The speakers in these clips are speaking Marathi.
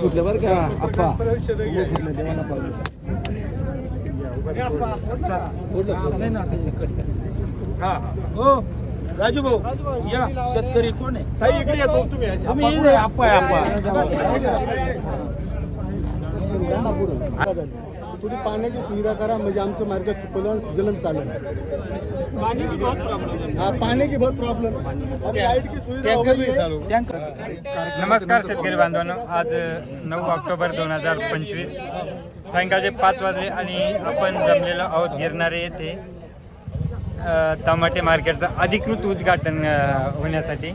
कुठलं बरं का? आप्पा. कुठलं? देवाला हो राजू भाऊ या. शेतकरी कोण आहे? ताई इकडे येतो तुम्ही. आम्ही आप्पा आहे आप्पा. थोडी पाण्याची सुविधा करा म्हणजे आमचं मार्ग सुकलन सुजलन चालेल. पाणी की बहुत प्रॉब्लेम है पाणी की बहुत प्रॉब्लेम लाइट की सुविधा हो गई है. नमस्कार शेतकरी बांधवांनो. आज नऊ ऑक्टोबर दोन हजार पंचवीस. सायंकाळचे पाच वाजले आणि आपण जमलेलो आहोत गिरणारे येथे अ, टमाटे मार्केटचं अधिकृत उद्घाटन अ, होण्यासाठी.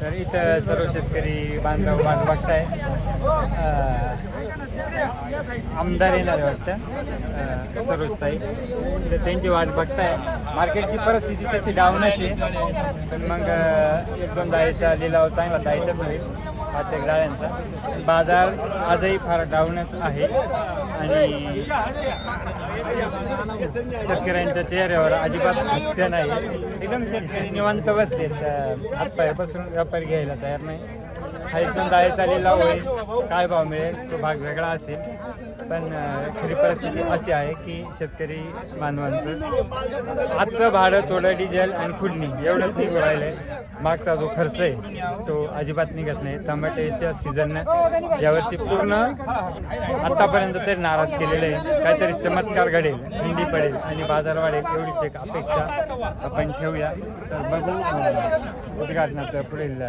तर इथं सर्व शेतकरी बांधव वाट बघताय. अ, आमदार येणार आहे वाटतं. सरोजताई तर त्यांची वाट बघताय. मार्केटची परिस्थिती तशी डाऊनच आहे. पण मग एक दोन जायचा लिलाव चांगला जायचाच होईल पाच एक गाळ्यांचा बाजार आजही फार डाऊनच आहे. आणि शेतकऱ्यांच्या चेहऱ्यावर अजिबात हास्य नाही. एकदम शेतकरी निवांत बसलेत. अ, हातपायापासून व्यापारी घ्यायला तयार नाही. खायचं जायचा लिलाव होईल. काय भाव मिळेल? तो भाग वेगळा असेल. पण खरी परिस्थिती अशी आहे की शेतकरी बांधवांचं आजचं भाडं थोडं डिझेल आणि खुडणी एवढंच निघून आहे मागचा जो खर्च आहे तो अजिबात निघत नाही. टमाट्याच्या सीझननं यावर्षी पूर्ण आतापर्यंत तरी नाराज केलेलं आहे. काहीतरी चमत्कार घडेल थंडी पडेल आणि बाजार वाढेल एवढीच एक अपेक्षा आपण ठेवूया. तर बघू उद्घाटनाचं पुढील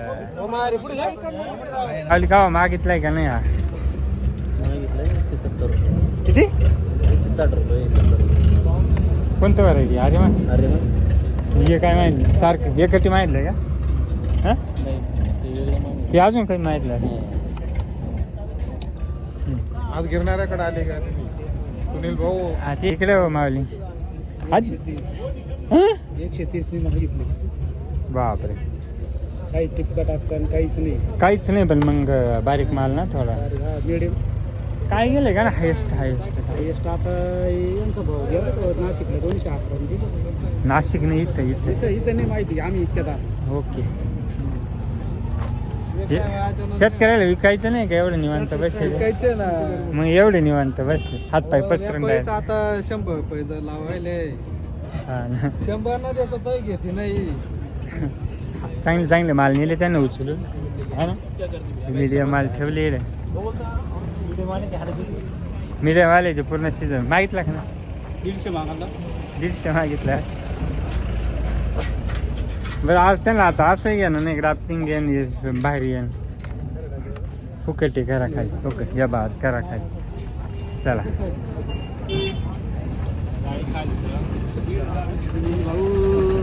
खाली का मागितलंय का नाही हा? किती? साठ रुपये कोणतं व्हरायटी अरे मग अरे मग हे काय माहिती? सारखं हे कटी माहितलं का? हा? ते अजून काही माहितलं आज गिरणाऱ्याकडे आले का तुम्ही? सुनील भाऊ? हा ते इकडे हो मावली आज? हं? एकशे तीस नि मागितले बापरे. काही टिपका टाकता काहीच नाही. काहीच नाही पण मग बारीक माल ना थोडा. मिडियम काय गेले का ना? हायेस्ट हायेस्ट हायेस्ट आता यांचा भाव गेला तो नाशिकला दोनशे अकरा दिला. नाशिक नाही इथं इथं. इथं इथं नाही माहिती आम्ही इतक्यात आलो. ओके. हे शेतकऱ्याला विकायचं नाही का एवढं निवांत बसले? विकायचे ना. मग एवढे निवांत बसले. हात पाय पसरून. आता शंभर रुपयाचं लावायले. हा ना. शंभर ना देता तर घेते नाही. चांगले चांगले माल नेले त्यानं उचलून. है ना. मीडियम माल ठेवले मीडियम वाल्याचे पूर्ण सीझन मागितला का ना दीडशे मागायला. दीडशे मागितला बरं आज त्यांना आता असं घ्या ना नाही ग्राफ्टिंग घेन बाहेर येन फुकटी करा खाली. फुकट या बाद करा खाली. चला.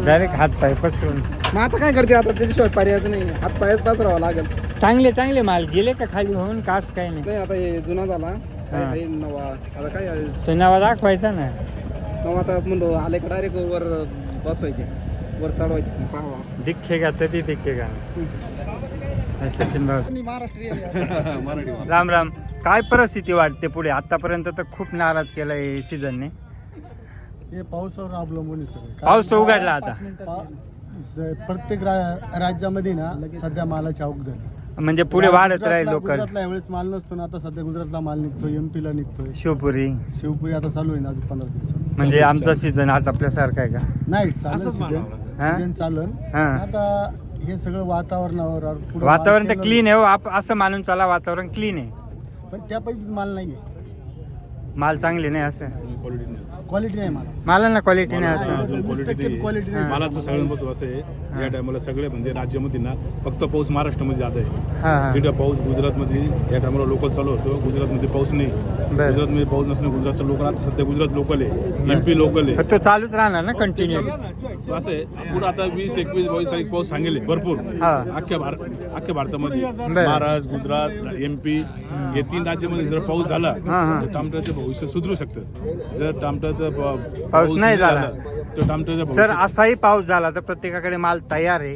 डायरेक्ट हात पाय पसरून. मग आता काय करते? आता त्याच्याशिवाय पर्यायच नाही हात पायच पसरावा लागेल. चांगले चांगले माल. गेले का खाली होऊन? कास काय नाही. नाही आता हे जुना झाला. काय हा. आहे नवा. आता काय आहे? तो नवा दाखवायचा ना. नवा आता म्हणतो आले का डायरेक्ट वर बसवायचे. वर चढवायचे. पाहावा दिखेगा तभी दिखेगा सचिन भाऊ. राम राम. काय परिस्थिती वाटते पुढे? आतापर्यंत तर खूप नाराज केलाय सीझनने हे पावसावर अवलंबून आहे सगळं. पाऊस तर उघडला आता. पा- ज- प्रत्येक रा- राज्यामध्ये ना सध्या मालाची आवक झाली. म्हणजे पुढे वाढत गुजरातला- राहील लोक गुजरातला यावेळेस माल नसतो ना आता सध्या गुजरातला माल निघतोय एमपी ला निघतोय. शिवपुरी. शिवपुरी आता चालू आहे ना अजून पंधरा दिवसात. म्हणजे आमचा सीझन आटपल्यासारखा आहे का? नाही सीजन हा? सीजन चालन. हा. आता हे सगळं वातावरणावर पुढं वातावरण तर क्लीन आहे हो आप असं मानून चला वातावरण क्लीन आहे. पण त्या पद्धतीत माल नाहीये. माल चांगले नाही असं. क्वालिटी नाही. माल. मालांना क्वालिटी नाही असं. क्वालिटी नाही. मालाचं सगळं महत्त्व असं आहे या टायमाला सगळे म्हणजे राज्यामध्ये ना फक्त पाऊस महाराष्ट्रामध्ये जात आहे. हा हा. तिथं पाऊस गुजरातमध्ये या टायमाला लोकल चालू होतो गुजरातमध्ये पाऊस नाही. गुजरातमध्ये पाऊस नसणे गुजरातचं लोकल आता सध्या गुजरात लोकल आहे. एमपी लोकल आहे. तो चालूच राहणार ना कंटिन्यू असं आहे. पुढे आता वीस एकवीस बावीस तारीख पाऊस सांगेल. भरपूर. हा. अख्ख्या भार अख्ख्या भारतामध्ये. महाराष्ट्र गुजरात एमपी या तीन राज्यामध्ये जर पाऊस झाला हा, हा. तर टामट्याचं भविष्य सुधरू शकतं. जर टामट्याचं पाऊस नाही झाला. तर टामट्याचं सर असाही पाऊस झाला तर प्रत्येकाकडे माल तयार आहे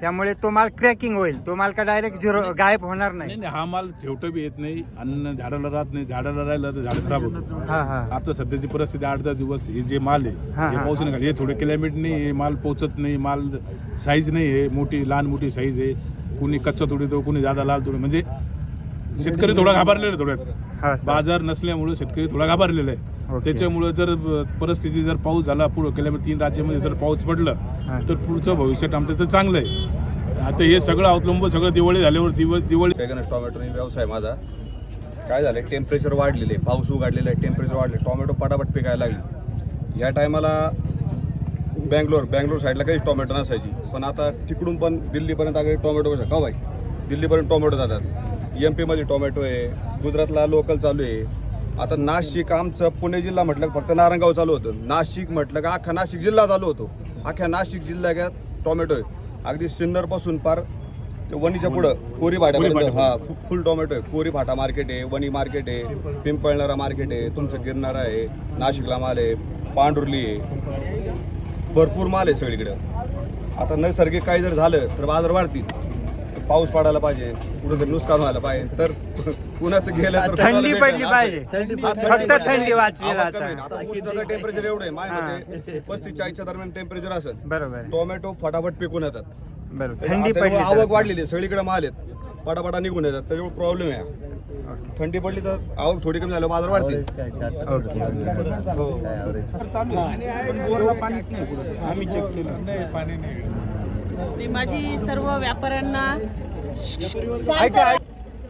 त्यामुळे तो माल क्रॅकिंग होईल. तो माल का डायरेक्ट झिरो गायब होणार नाही. नाही नाही हा माल ठेवता बी येत नाही अन्न झाडाला राहत नाही झाडाला राहिलं तर झाड खराब होतं हा हा. आता सध्याची परिस्थिती आठ दहा दिवस हे जे माल आहे हा, हे हा. पाऊस नाही हे थोडे क्लायमेट नाही हे माल पोचत नाही माल साईज नाही आहे मोठी लहान मोठी साईज आहे. कुणी कच्चा तोडीतो कुणी जादा लाल तोडी म्हणजे शेतकरी थोडा घाबरलेला आहे थोड्यात. हा सर. बाजार नसल्यामुळे शेतकरी थोडा घाबरलेला आहे. ओके. त्याच्यामुळे जर परिस्थिती जर पाऊस झाला पुढे केल्यामुळे तीन राज्यामध्ये जर पाऊस पडलं हा. तर पुढचं भविष्य आमचं तर चांगलं आहे. आता हे सगळं अवलंब सगळं दिवाळी झाल्यावर दिवस दिवाळी टोमॅटो व्यवसाय माझा. काय झालं टेम्परेचर वाढलेले पाऊस उघडलेला आहे. टेम्परेचर वाढले. टोमॅटो पटापट पिकायला लागली. या टायमाला बँगलोर बँगलोर साईडला काहीच टोमॅटो नसायची. पण आता तिकडून पण दिल्लीपर्यंत आगे टोमॅटो कसं का बाई? दिल्लीपर्यंत टोमॅटो जातात. एम पीमध्ये टोमॅटो आहे गुजरातला लोकल चालू आहे. आता नाशिक आमचं पुणे जिल्हा म्हटलं फक्त नारंगाव चालू होतं. नाशिक म्हटलं का अख्खा नाशिक जिल्हा चालू होतो. अख्ख्या नाशिक जिल्ह्यात टोमॅटो आहे. अगदी सिन्नरपासून पार ते वणीच्या पुढं कोरी भाट्यापर्यंत. हा फु- फुल टोमॅटो आहे. कोरी भाटा मार्केट आहे वणी मार्केट आहे पिंपळणारा मार्केट आहे तुमचं गिरणारा आहे नाशिकला माल आहे पांढुर्ली आहे. भरपूर माल आहे सगळीकडे. आता नैसर्गिक काही जर झालं तर बाजार वाढतील. पाऊस पडायला पाहिजे कुठं तरी नुकसान व्हायला पाहिजे. तर कुणाचं गेलं तर थंडी. पडली पाहिजे. हा, फक्त थंडी वाचवी. आता. उष्णता टेम्परेचर एवढं आहे माझ्यामध्ये पस्तीस चाळीसच्या दरम्यान टेम्परेचर असेल. बरोबर. टोमॅटो फटाफट पिकून येतात. बरोबर. थंडी पडली आवक वाढलेली आहे सगळीकडे माल आहेत. पटापटा निघून येतात त्याच्यामुळे प्रॉब्लेम आहे. थंडी पडली तर आवक थोडी कमी झालं बाजार वाढतील. ओके. मी माझी सर्व व्यापाऱ्यांना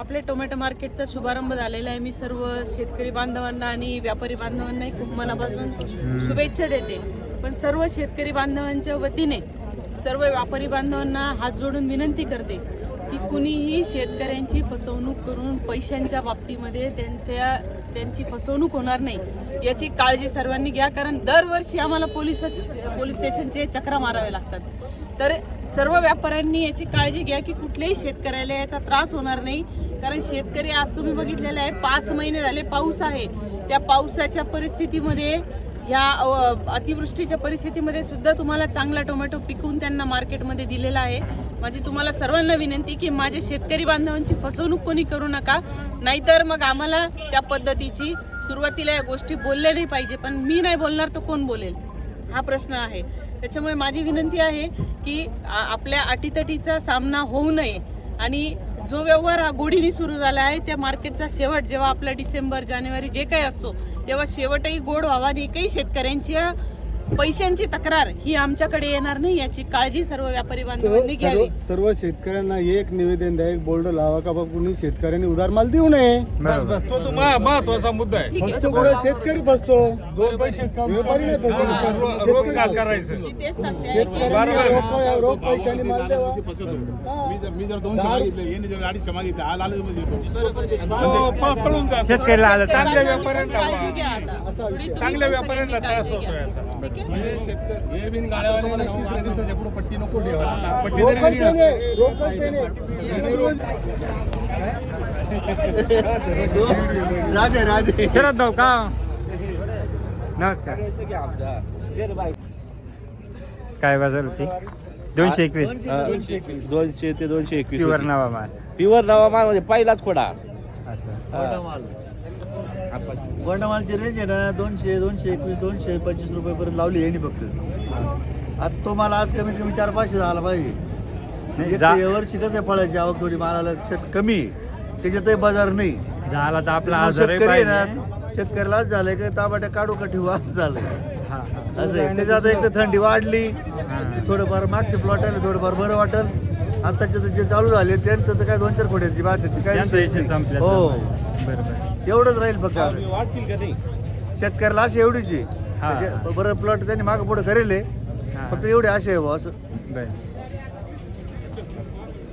आपले टोमॅटो मार्केटचा शुभारंभ झालेला आहे. मी सर्व शेतकरी बांधवांना आणि व्यापारी बांधवांनाही खूप मनापासून शुभेच्छा देते. पण सर्व शेतकरी बांधवांच्या वतीने सर्व व्यापारी बांधवांना हात जोडून विनंती करते की कुणीही शेतकऱ्यांची फसवणूक करून पैशांच्या बाबतीमध्ये त्यांच्या त्यांची फसवणूक होणार नाही याची काळजी सर्वांनी घ्या. कारण दरवर्षी आम्हाला पोलीस पोलीस स्टेशनचे चक्रा मारावे लागतात. तर सर्व व्यापाऱ्यांनी याची काळजी घ्या की कुठल्याही शेतकऱ्याला याचा त्रास होणार नाही. कारण शेतकरी आज तुम्ही बघितलेले आहे पाच महिने झाले पाऊस आहे. त्या पावसाच्या परिस्थितीमध्ये ह्या अतिवृष्टीच्या परिस्थितीमध्ये सुद्धा तुम्हाला चांगला टोमॅटो पिकवून त्यांना मार्केटमध्ये दिलेला आहे. माझी तुम्हाला सर्वांना विनंती की माझे शेतकरी बांधवांची फसवणूक कोणी करू नका. नाहीतर मग आम्हाला त्या पद्धतीची सुरुवातीला या गोष्टी बोलल्या नाही पाहिजे. पण मी नाही बोलणार तर कोण बोलेल? हा प्रश्न आहे. त्याच्यामुळे माझी विनंती आहे की आपल्या अटीतटीचा सामना होऊ नये. आणि जो व्यवहार हा गोडीने सुरू झाला आहे त्या मार्केटचा शेवट जेव्हा आपला डिसेंबर जानेवारी जे काही असतो तेव्हा शेवटही गोड व्हावा आणि एकही शेतकऱ्यांच्या पैशांची तक्रार ही आमच्याकडे येणार नाही याची काळजी सर्व व्यापारी बांधवांनी सर्व घ्यावी. सर्व शेतकऱ्यांना एक निवेदन द्या एक बोर्ड लावा का बा कुणी शेतकऱ्यांनी उधार माल देऊ नये. बरोबर तो तो महत्त्वाचा मुद्दा आहे. ठीक फसतो कुठे शेतकरी फसतो दोन पैसे व्यापारी नाही फसतो शेतकरी फसतो. मी तेच सांगते आहे की शेतकऱ्यांनी रोख रोख पैशाने माल द्यावा. मी जर मी जर दोनशे मागितले यांनी जर अडीचशे मागितले हा लालच मध्ये देतो बरोबर आहे. तो प- पळून जातो. शेतकरीला आलं चांगल्या चांगलं व्यापाऱ्यांना काळजी घ्या आता. थोडी तुम्ही चांगल्या व्यापाऱ्यांना सगळ्यांनी त्रास काळजी होतोय घ्या. ठीक आहे? हे बिन गाड्यावाले तिसऱ्या दिवसाच्या पुढे पट्टी नको ठेवा पट्टी रोख तरी देणे रोख देणे राधे राधे. शरद भाऊ का? नमस्कार. काय बाजार होती? दोनशे एकवीस. दोनशे ते दोनशे एकवीस प्युअर नावा माल. प्युअर नवा माल म्हणजे पहिलाच खोडा. असं. गोंडामालची रेंज आहे ना दोनशे दोनशे एकवीस दोनशे पंचवीस रुपयेपर्यंत लावली आहे फक्त. आता तो माल आज कमीत कमी चार पाचशे झाला पाहिजे. यावर्षी कसं आहे फळाची आवक थोडी मालाला शेत कमी. त्याच्यातही बाजार नाही. झाला तर आपला शेतकरी ना शेतकऱ्यालाच झालंय की तांबाट्या काढू का ठेवू असं झालंय. असं आहे. त्याच्यात एक तर थंडी वाढली. थोडंफार मागचे प्लॉट आले थोडंफार बरं वाटल. आताचे जे चालू झाले त्यांचं तर काय दोन चार खोड्यांची बात काय हो. बरोबर एवढंच राहील फक्त. वाढतील का नाही? शेतकऱ्याला अशी एवढीच आहे. हा. म्हणजे बरं प्लॉट त्यांनी मागं पुढे करेल हा. फक्त एवढे असे आहे बुवा असं. बर.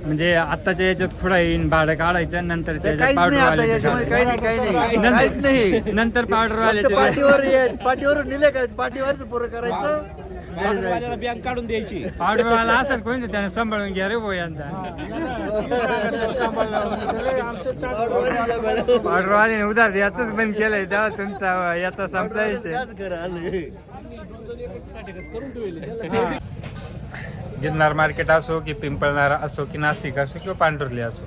म्हणजे आताच्या याच्यात खुडा येईन भाडं काढायचं नंतर ते काहीच नाही आता याच्यामध्ये काही नाही काही नाही. काहीच नाही. नंतर पावडर आले पाठीवर ये- पाठीवर नेले का? पाठीवरच पुरं करायचं? घरी बँक काढून द्यायची. पावडर वाला असेल कोणी त्याने सांभाळून घ्या रे भाऊ यांचा वाल्याने उधार याच बंद केलंय तेव्हा तुमचा याचा संपला विषय. गिरनार मार्केट असो की पिंपळणारा असो की नाशिक असो किंवा पांढुर्ली असो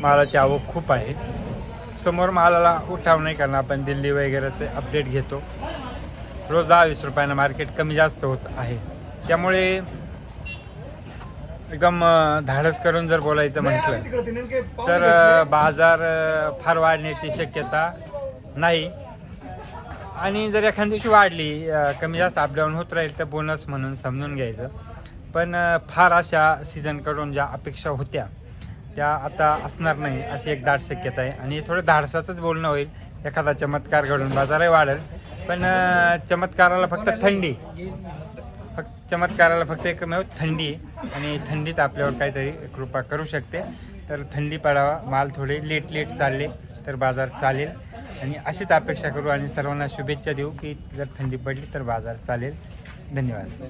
मालाची आवक खूप आहे. समोर मालाला उठाव नाही कारण आपण दिल्ली वगैरेचे अपडेट घेतो. रोज दहा वीस रुपयानं मार्केट कमी जास्त होत आहे. त्यामुळे एकदम धाडस करून जर बोलायचं म्हटलं तर बाजार फार वाढण्याची शक्यता नाही. आणि जर एखाद्या दिवशी वाढली कमी जास्त अपडाऊन होत राहील तर बोनस म्हणून समजून घ्यायचं. पण फार अशा सीझनकडून ज्या अपेक्षा होत्या त्या आता असणार नाही अशी एक दाट शक्यता आहे. आणि थोडं धाडसाचंच बोलणं होईल. एखादा चमत्कार घडून बाजारही वाढेल. पण चमत्काराला फक्त थंडी. फक्त चमत्काराला फक्त एकमेव म्हणजे थंडी आहे. आणि थंडीच आपल्यावर काहीतरी कृपा करू शकते. तर थंडी पडावा माल थोडे लेट लेट चालले तर बाजार चालेल. आणि अशीच अपेक्षा करू आणि सर्वांना शुभेच्छा देऊ की जर थंडी पडली तर बाजार चालेल. धन्यवाद.